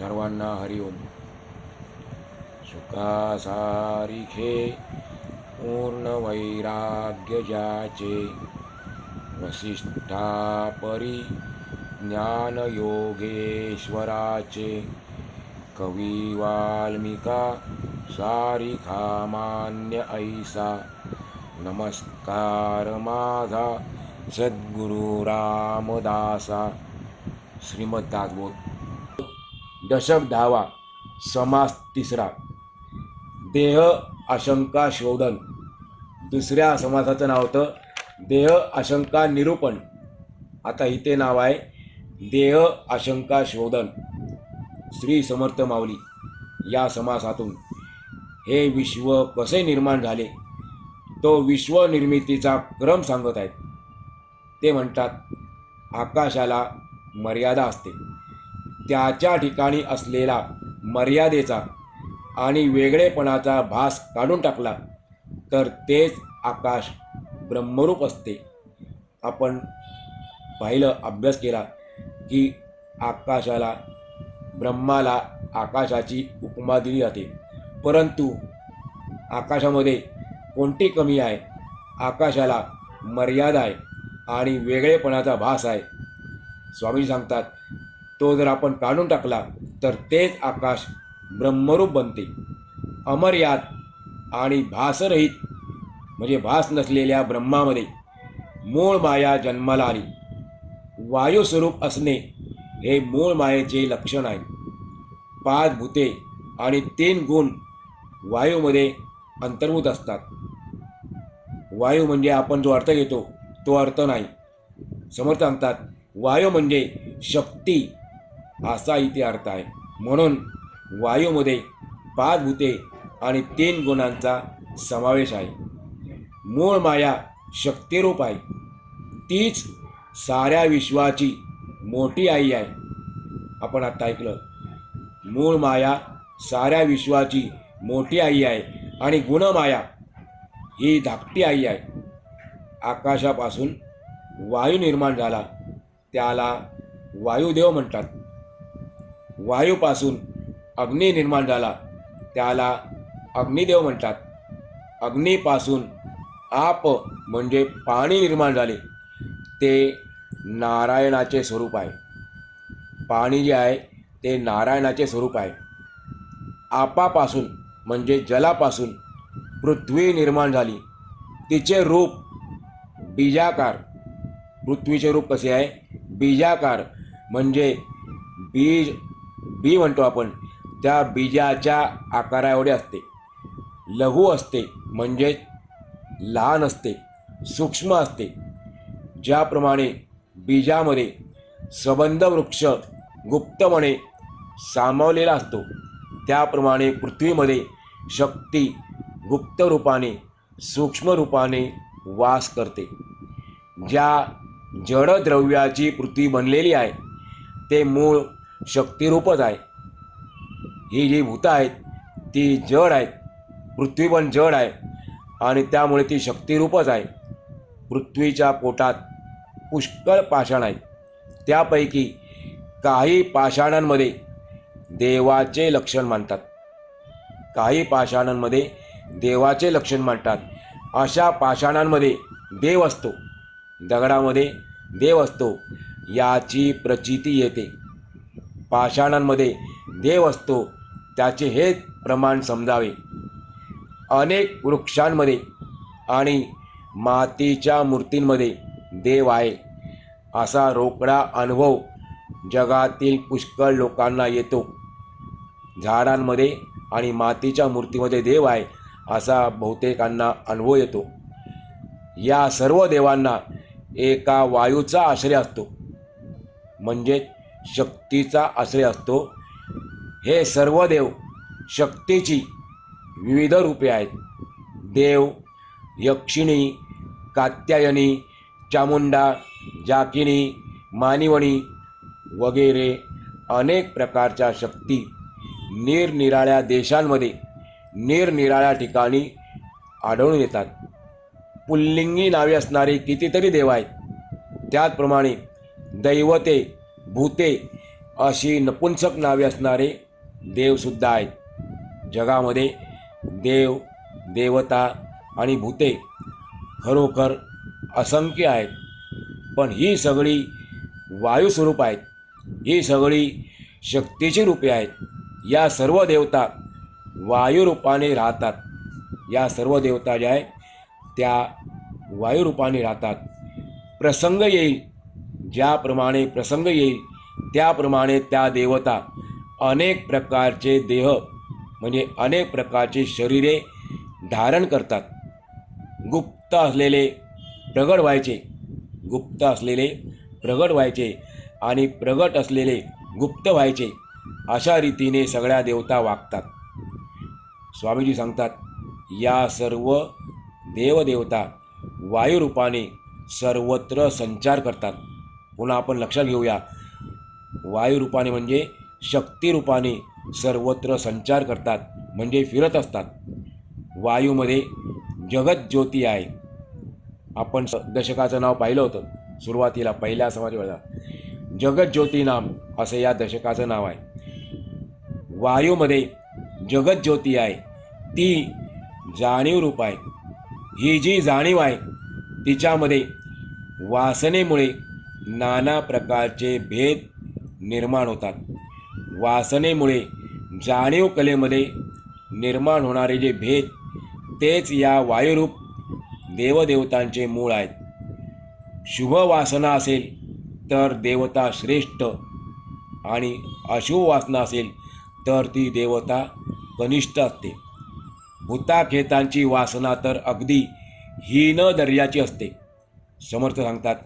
सर्वांना हरिओम सुखासारिखे पूर्ण वैराग्य ज्याचे वसिष्ठा परी ज्ञानयोगेश्वराचे कवी वाल्मिका सारिखा मान्य ऐसा. नमस्कार माझा सद्गुरु रामदासा. श्रीमद दशक दहावा समास तिसरा. देह आशंका शोधन. दुसऱ्या समासाचं नाव होतं देह आशंका निरूपण. आता इथे नाव आहे देह आशंका शोधन. श्री समर्थ माऊली या समासातून. हे विश्व कसे निर्माण झाले? तो विश्वनिर्मितीचा क्रम सांगत आहेत. ते म्हणतात आकाशाला मर्यादा असते. त्याच्या ठिकाणी असलेला मर्यादेचा आणि वेगळेपणाचा भास काढून टाकला तर तेच आकाश ब्रह्मरूप असते. आपण पाहिलं अभ्यास केला की आकाशाला ब्रह्माला आकाशाची उपमा दिली जाते. परंतु आकाशामध्ये कोणती कमी आहे? आकाशाला मर्यादा आहे आणि वेगळेपणाचा भास आहे. स्वामी सांगतात तो जर आपण काढून टाकला तर तेच आकाश ब्रह्मरूप बनते. अमर्याद आणि भासरहित म्हणजे भास नसलेल्या ब्रह्मामध्ये मूळ माया जन्माला आली. वायुस्वरूप असणे हे मूळ मायेचे लक्षण आहे. पाच भूते आणि तीन गुण वायूमध्ये अंतर्भूत असतात. वायू म्हणजे आपण जो अर्थ घेतो तो अर्थ नाही. समर्थ सांगतात वायू म्हणजे शक्ती असा इथे अर्थ आहे. म्हणून वायूमध्ये पाच भूते आणि तीन गुणांचा समावेश आहे. मूळ माया शक्तिरूप आहे. तीच साऱ्या विश्वाची मोठी आई आहे. आपण आता ऐकलं. मूळ माया साऱ्या विश्वाची मोठी आई आहे आणि गुणमाया ही धाकटी आई आहे. आकाशापासून वायू निर्माण झाला. त्याला वायुदेव म्हणतात. वायूपासून अग्नी निर्माण झाला. त्याला अग्निदेव म्हणतात. अग्नीपासून आप म्हणजे पाणी निर्माण झाले. ते नारायणाचे स्वरूप आहे. पाणी जे आहे ते नारायणाचे स्वरूप आहे. आपापासून म्हणजे जलापासून पृथ्वी निर्माण झाली. तिचे रूप बीजाकार. पृथ्वीचे रूप कसे आहे? बीजाकार म्हणजे बीज बी म्हणतो आपण त्या बीजाच्या आकाराएवढे असते. लघु असते म्हणजे लहान असते सूक्ष्म असते. ज्याप्रमाणे बीजामध्ये सबंध वृक्ष गुप्तपणे सामावलेला असतो त्याप्रमाणे पृथ्वीमध्ये शक्ती गुप्त रूपाने सूक्ष्म रूपाने वास करते. ज्या जडद्रव्याची पृथ्वी बनलेली आहे ते मूळ शक्तिरूपच आहे. ही जी भूतं आहेत ती जड आहेत. पृथ्वी पण जड आहे आणि त्यामुळे ती शक्तिरूपच आहे. पृथ्वीच्या पोटात पुष्कळ पाषाण आहेत त्यापैकी काही पाषाणांमध्ये देवाचे लक्षण मानतात. काही पाषाणांमध्ये देवाचे लक्षण मानतात. अशा पाषाणांमध्ये देव असतो. दगडामध्ये देव असतो. याची प्रचिती येते. पाषाणांमध्ये देव असतो त्याचे हे प्रमाण समजावे. अनेक वृक्षांमध्ये आणि मातीच्या मूर्तींमध्ये देव आहे. असा रोकडा अनुभव जगातील पुष्कळ लोकांना येतो. झाडांमध्ये आणि मातीच्या मूर्तीमध्ये देव आहे असा बहुतेकांना अनुभव येतो. या सर्व देवांना एका वायूचा आश्रय असतो. म्हणजे शक्तीचा आश्रय असतो. हे सर्व देव शक्तीची विविध रूपे आहेत. देव यक्षिणी कात्यायनी चामुंडा जाकिनी मानिवणी वगैरे अनेक प्रकारच्या शक्ती निरनिराळ्या देशांमध्ये निरनिराळ्या ठिकाणी आढळून येतात. पुल्लिंगी नावे असणारे कितीतरी देव आहेत. त्याचप्रमाणे दैवते भूते अशी नपुंसक नावे असणारे देवसुद्धा आहेत. जगामध्ये देव देवता आणि भूते खरोखर असंख्य आहेत. पण ही सगळी वायुस्वरूप आहेत. ही सगळी शक्तीची रूपे आहेत. या सर्व देवता वायुरूपाने राहतात. या सर्व देवता ज्या आहेत त्या वायुरूपाने राहतात. प्रसंग येईल. ज्याप्रमाणे प्रसंग येईल त्याप्रमाणे त्या देवता अनेक प्रकारचे देह म्हणजे अनेक प्रकारचे शरीरे धारण करतात. गुप्त असलेले प्रगट व्हायचे गुप्त असलेले प्रगट व्हायचे आणि प्रगट असलेले गुप्त व्हायचे अशा रीतीने सगळ्या देवता वागतात. स्वामीजी सांगतात या सर्व देवदेवता वायुरूपाने सर्वत्र संचार करतात. पुन्हा आपण लक्षात घेऊया. वायुरूपाने म्हणजे शक्तिरूपाने सर्वत्र संचार करतात म्हणजे फिरत असतात. वायूमध्ये जगज्योती आहे. आपण स- दशकाचं नाव पाहिलं होतं सुरुवातीला पहिल्या समाज वेळा जगज्योती नाम असं या दशकाचं नाव आहे. वायूमध्ये जगज्योती आहे ती जाणीव रूप आहे. ही जी जाणीव आहे तिच्यामध्ये वासनेमुळे नाना प्रकारचे भेद निर्माण होतात. वासनेमुळे जाणीव कलेमध्ये निर्माण होणारे जे भेद तेच या वायुरूप देवदेवतांचे मूळ आहेत. शुभ वासना असेल तर देवता श्रेष्ठ आणि अशुभ वासना असेल तर ती देवता कनिष्ठ असते. भूताखेतांची वासना तर अगदी हीन दर्जाची असते समर्थ सांगतात.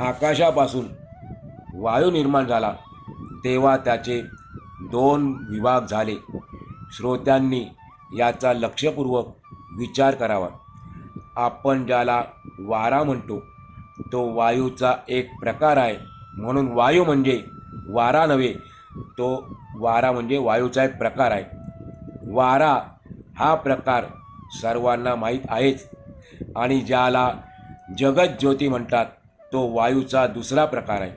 आकाशापासून वायू निर्माण झाला. तेव्हा त्याचे दोन विभाग झाले. श्रोत्यांनी याचा लक्षपूर्वक विचार करावा. आपण ज्याला वारा म्हणतो तो वायूचा एक प्रकार आहे. म्हणून वायू म्हणजे वारा नव्हे तो वारा म्हणजे वायूचा एक प्रकार आहे. वारा हा प्रकार सर्वांना माहीत आहेच. आणि ज्याला जगज्योती म्हणतात तो वायूचा दुसरा प्रकार आहे.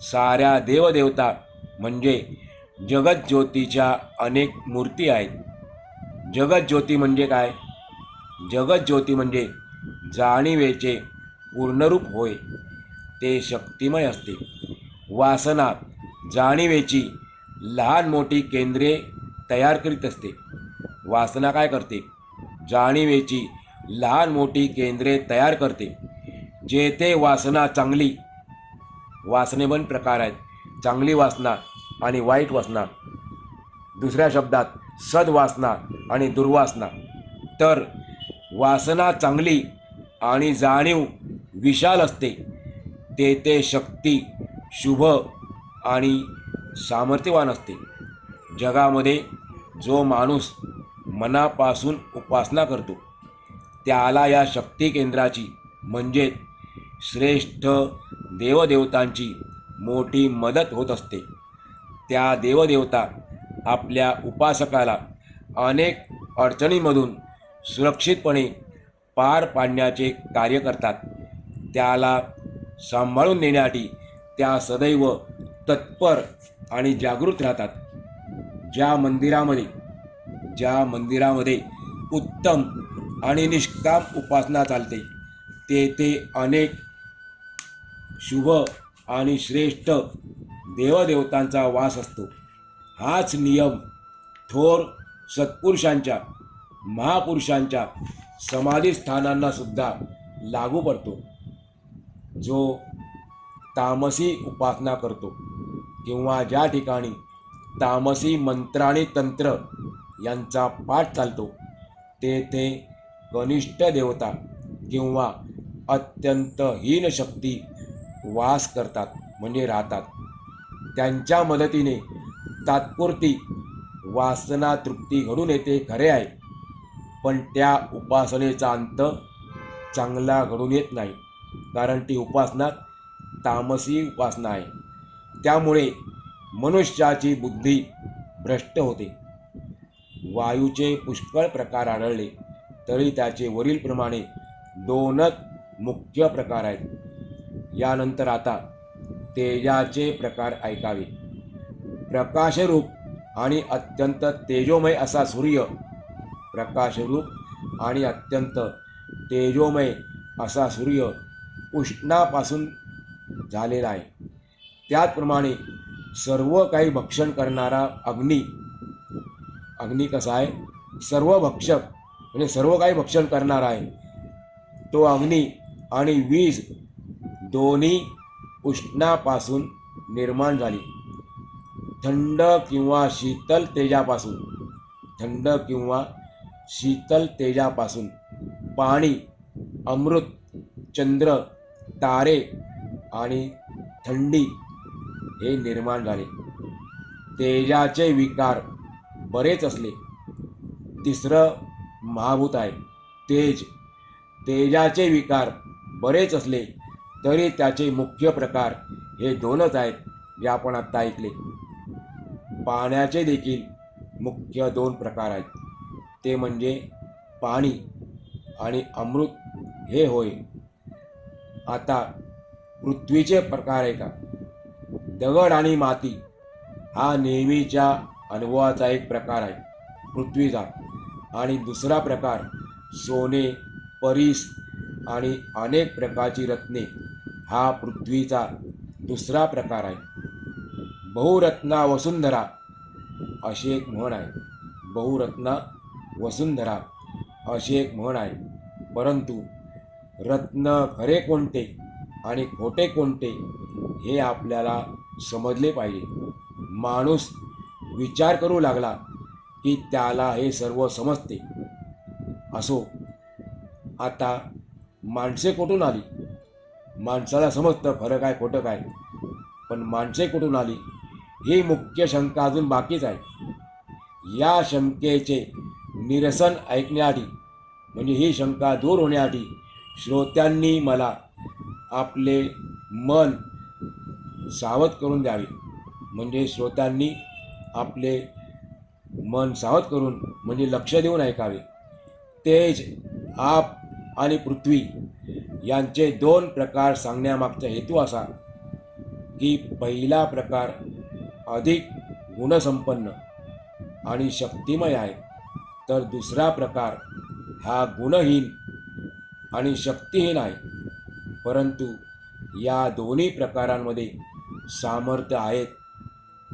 साऱ्या देवदेवता म्हणजे जगज्योतीच्या अनेक मूर्ती आहेत. जगज्योती म्हणजे काय? जगज्योती म्हणजे जाणीवेचे पूर्णरूप होय ते शक्तिमय असते. वासना जाणीवेची लहान मोठी केंद्रे तयार करीत असते. वासना काय करते? जाणीवेची लहान मोठी केंद्रे तयार करते. जेथे वासना चांगली वासनेबन प्रकार आहेत. चांगली वासना आणि वाईट वासना. दुसऱ्या शब्दात सद्वासना आणि दुर्वासना. तर वासना चांगली आणि जाणीव विशाल असते. ते ते शक्ती शुभ आणि सामर्थ्यवान असते. जगामध्ये जो माणूस मनापासून उपासना करतो त्याला या शक्ती केंद्राची म्हणजे श्रेष्ठ देवदेवतांची मोठी मदत होत असते. त्या देवदेवता आपल्या उपासकाला अनेक अडचणींमधून सुरक्षितपणे पार पाडण्याचे कार्य करतात. त्याला सांभाळून नेण्यासाठी त्या सदैव तत्पर आणि जागृत राहतात. ज्या मंदिरामध्ये ज्या मंदिरामध्ये उत्तम आणि निष्काम उपासना चालते तेथे अनेक शुभ आणि श्रेष्ठ देवदेवतांचा वास असतो. हाच नियम थोर सत्पुरुषांच्या महापुरुषांच्या समाधीस्थानांना सुद्धा लागू पडतो. जो तामसी उपासना करतो किंवा ज्या ठिकाणी तामसी मंत्र आणि तंत्र यांचा पाठ चालतो तेथे कनिष्ठ देवता किंवा अत्यंत हीन शक्ती वास करतात म्हणजे राहतात. त्यांच्या मदतीने तात्पुरती वासना तृप्ती घडून येते खरे आहे. पण त्या उपासनेचा अंत चांगला घडून येत नाही कारण ती उपासना तामसी उपासना आहे. त्यामुळे मनुष्याची बुद्धी भ्रष्ट होते. वायूचे पुष्कळ प्रकार आढळले तरी त्याचे वरीलप्रमाणे दोनच मुख्य प्रकार आहेत. यानंतर आता तेजाचे प्रकार ऐकावे. प्रकाशरूप आणि अत्यंत तेजोमय असा सूर्य प्रकाशरूप आणि अत्यंत तेजोमय असा सूर्य उष्णापासून झालेला आहे. त्याचप्रमाणे सर्व काही भक्षण करणारा अग्नी अग्नी कसा आहे? सर्व भक्षक म्हणजे सर्व काही भक्षण करणारा आहे. तो अग्नी आणि वीज दोन्ही उष्णापासून निर्माण झाली. थंड किंवा शीतल तेजापासून थंड किंवा शीतल तेजापासून पाणी अमृत चंद्र तारे आणि थंडी हे निर्माण झाले. तेजाचे विकार बरेच असले. तिसरं महाभूत आहे तेज. तेजाचे विकार बरेच असले तरी त्याचे मुख्य प्रकार हे दोनच आहेत जे आपण आत्ता ऐकले. पाण्याचे देखील मुख्य दोन प्रकार आहेत. ते म्हणजे पाणी आणि अमृत हे होय. आता पृथ्वीचे प्रकार आहे का? दगड आणि माती हा नेहमीच्या अनुभवाचा एक प्रकार आहे पृथ्वीचा. आणि दुसरा प्रकार सोने परीस आणि अनेक प्रकारची रत्ने. हा पृथ्वीचा दुसरा प्रकार आहे. बहुरत्ना वसुंधरा अशी एक म्हण आहे. बहुरत्ना वसुंधरा अशी एक म्हण आहे. परंतु रत्न खरे कोणते आणि खोटे कोणते हे आपल्याला समजले पाहिजे. माणूस विचार करू लागला की त्याला हे सर्व समजते. असो आता माणसे कुठून आली? माणसाला समजतं खरं काय खोटं काय. पण माणसे कुठून आली? ही मुख्य शंका अजून बाकीच आहे. या शंकेचे निरसन ऐकण्याआधी म्हणजे ही शंका दूर होण्याआधी श्रोत्यांनी मला आपले मन सावध करून द्यावे. म्हणजे श्रोत्यांनी आपले मन सावध करून म्हणजे लक्ष देऊन ऐकावे. तेज आप आणि पृथ्वी यांचे दोन प्रकार सांगण्यामागचा हेतू असा की पहिला प्रकार अधिक गुणसंपन्न आणि शक्तिमय आहे तर दुसरा प्रकार हा गुणहीन आणि शक्तिहीन आहे. परंतु या दोन्ही प्रकारांमध्ये सामर्थ्य आहेत.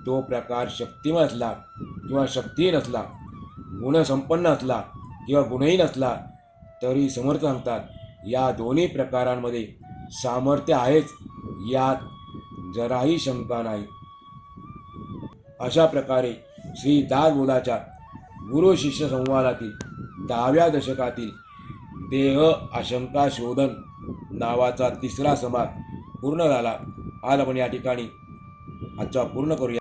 तो प्रकार शक्तिमय असला किंवा शक्तिहीन असला गुणसंपन्न असला किंवा गुणहीन असला तरी समर्थ सांगतात या दोन्ही प्रकारांमध्ये सामर्थ्य आहेच यात जराही शंका नाही. अशा प्रकारे श्री दासबोधाच्या गुरु शिष्य संवादातील दहाव्या दशकातील देह आशंका शोधन नावाचा तिसरा समाज पूर्ण झाला. आज आपण या ठिकाणी आजचा पूर्ण करूया.